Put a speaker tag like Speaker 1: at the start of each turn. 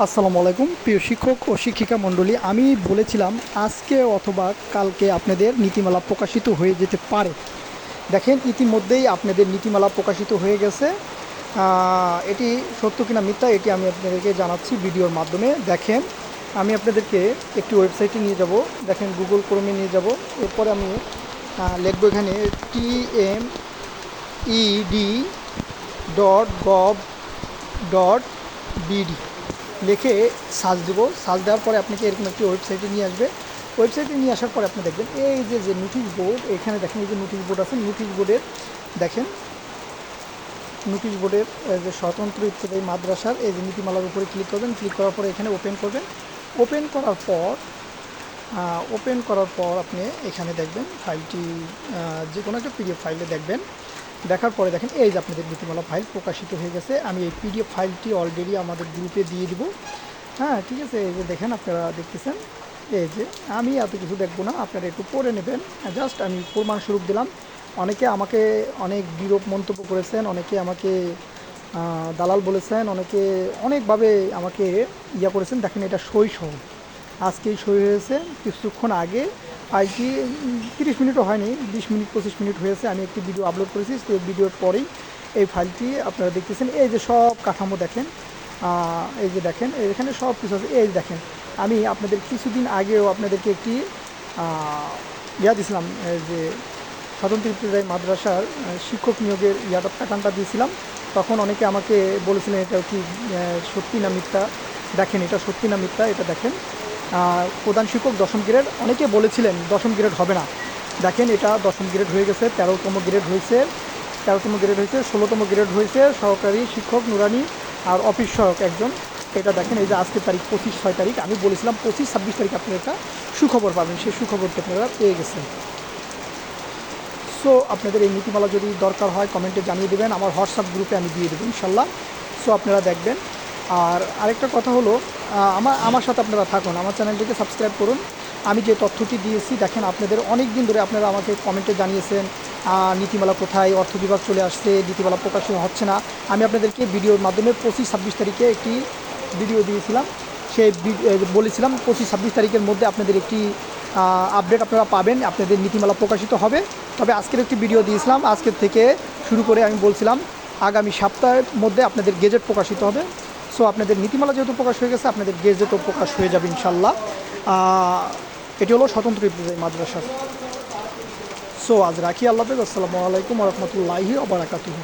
Speaker 1: আসসালামু আলাইকুম, প্রিয় শিক্ষক ও শিক্ষিকা মণ্ডলী, আমি বলেছিলাম আজকে অথবা কালকে আপনাদের নীতিমালা প্রকাশিত হয়ে যেতে পারে। দেখেন, ইতিমধ্যেই আপনাদের নীতিমালা প্রকাশিত হয়ে গেছে। এটি সত্য কিনা মিথ্যা, এটি আমি আপনাদেরকে জানাচ্ছি ভিডিওর মাধ্যমে। দেখেন, আমি আপনাদেরকে একটি ওয়েবসাইটে নিয়ে যাব। দেখেন, গুগল ক্রোমে নিয়ে যাব। এরপরে আমি লিখব এখানে T M ED dot gov dot BD লিখে সার্চ দেবো। সার্চ দেওয়ার পরে আপনাকে এরকম একটি ওয়েবসাইটে নিয়ে আসবে। ওয়েবসাইটে নিয়ে আসার পরে আপনি দেখবেন এই যে যে নোটিশ বোর্ড এখানে দেখেন এই যে নোটিশ বোর্ড আছে নোটিশ বোর্ডের দেখেন নোটিশ বোর্ডের যে স্বতন্ত্র ইত্যাদি মাদ্রাসার এই যে নীতিমালার উপরে ক্লিক করবেন ক্লিক করার পরে এখানে ওপেন করবেন। ওপেন করার পর ওপেন করার পর আপনি এখানে দেখবেন ফাইলটি যে কোনো একটা পিডিএফ ফাইলে দেখবেন। দেখার পরে দেখেন, এই যে আপনাদের নীতিমালা ফাইল প্রকাশিত হয়ে গেছে। আমি এই পিডিএফ ফাইলটি অলরেডি আমাদের গ্রুপে দিয়ে দিব। হ্যাঁ ঠিক আছে, এই যে দেখেন আপনারা দেখতেছেন। এই যে আমি এত কিছু দেখব না, আপনারা একটু পড়ে নেবেন। জাস্ট আমি প্রমাণস্বরূপ দিলাম। অনেকে আমাকে অনেক বিরূপ মন্তব্য করেছেন, অনেকে আমাকে দালাল বলেছেন, অনেকে অনেকভাবে আমাকে ইয়া করেছেন। দেখেন, এটা সহ। আজকেই সই হয়েছে। কিছুক্ষণ আগে ফাইলটি তিরিশ মিনিটও হয়নি, বিশ মিনিট, পঁচিশ মিনিট হয়েছে। আমি একটি ভিডিও আপলোড করেছি সেই ভিডিওর পরেই এই ফাইলটি আপনারা দেখতেছেন। এই যে সব কাঠামো দেখেন এই যে দেখেন, এখানে সব কিছু আছে। এই দেখেন, আমি আপনাদের কিছুদিন আগেও আপনাদেরকে একটি ইয়া দিয়েছিলাম যে স্বতন্ত্র ইবতদায়ী মাদ্রাসার শিক্ষক নিয়োগের ইয়াটা, প্যাটার্নটা দিয়েছিলাম। তখন অনেকে আমাকে বলেছিলেন এটা কি সত্যি না মিথ্যা? দেখেন, এটা সত্যি না মিথ্যা? এটা দেখেন। প্রধান শিক্ষক দশম গ্রেড, অনেকে বলেছিলেন দশম গ্রেড হবে না। দেখেন, এটা দশম গ্রেড হয়ে গেছে, তেরোতম গ্রেড হয়েছে, তেরোতম গ্রেড হয়েছে, ষোলোতম গ্রেড হয়েছে, সহকারী শিক্ষক নুরানি আর অফিস সহায়ক একজন। এটা দেখেন, এই যে আজকের তারিখ, পঁচিশ ছয় তারিখ, আমি বলেছিলাম পঁচিশ, ছাব্বিশ তারিখ আপনারা একটা সুখবর পাবেন, সেই সুখবরটি আপনারা পেয়ে গেছেন। সো আপনাদের এই নীতিমালা যদি দরকার হয় কমেন্টে জানিয়ে দেবেন, আমার হোয়াটসঅ্যাপ গ্রুপে আমি দিয়ে দেবো, ইনশাল্লাহ। সো আপনারা দেখবেন। আর আরেকটা কথা হলো আমার আমার সাথে আপনারা থাকুন। আমার চ্যানেলটিকে সাবস্ক্রাইব করুন। আমি যে তথ্যটি দিয়েছি দেখেন আপনাদের অনেক দিন ধরে আপনারা আমাকে কমেন্টে জানিয়েছেন নীতিমালা কোথায় অর্থ বিভাগ চলে আসছে নীতিমালা প্রকাশিত হচ্ছে না। আমি আপনাদেরকে ভিডিওর মাধ্যমে পঁচিশ ছাব্বিশ তারিখে একটি ভিডিও দিয়েছিলাম। এ, বলেছিলাম পঁচিশ ছাব্বিশ তারিখের মধ্যে আপনাদের একটি আপডেট আপনারা পাবেন। আপনাদের নীতিমালা প্রকাশিত হবে। তবে আজকের একটি ভিডিও দিয়েছিলাম। আজকের থেকে শুরু করে আমি বলছিলাম আগামী সপ্তাহের মধ্যে আপনাদের গেজেট প্রকাশিত হবে। সো আপনাদের নীতিমালা যেহেতু প্রকাশ হয়ে গেছে, আপনাদের গেজেটও প্রকাশ হয়ে যাবে ইনশাল্লাহ এটি হলো স্বতন্ত্র মাদ্রাসা। সো আজ রাখি আল্লাহ আসসালামু আলাইকুম রহমতুল্লাহি ওবরাকাতুহু